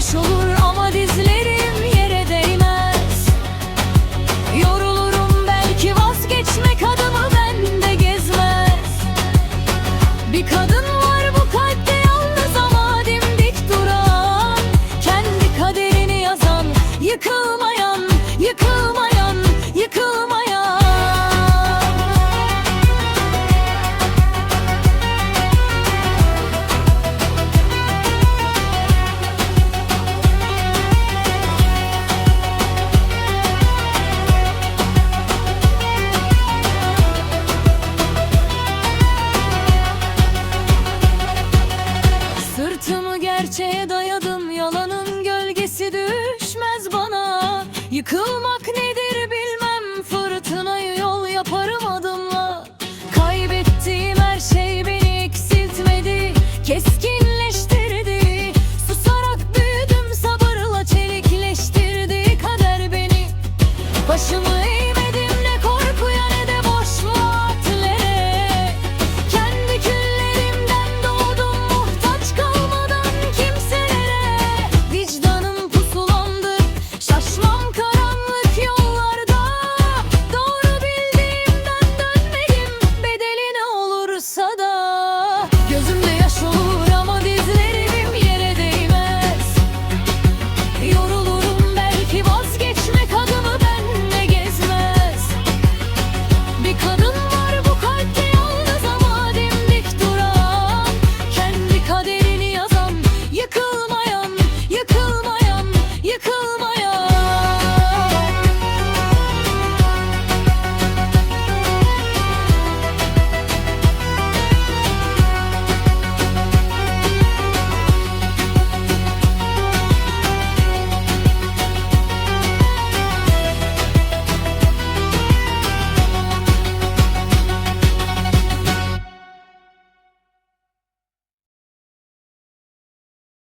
Yaş olur Sırtımı gerçeğe dayadım yalanın gölgesi düşmez bana Yıkılmak nedir?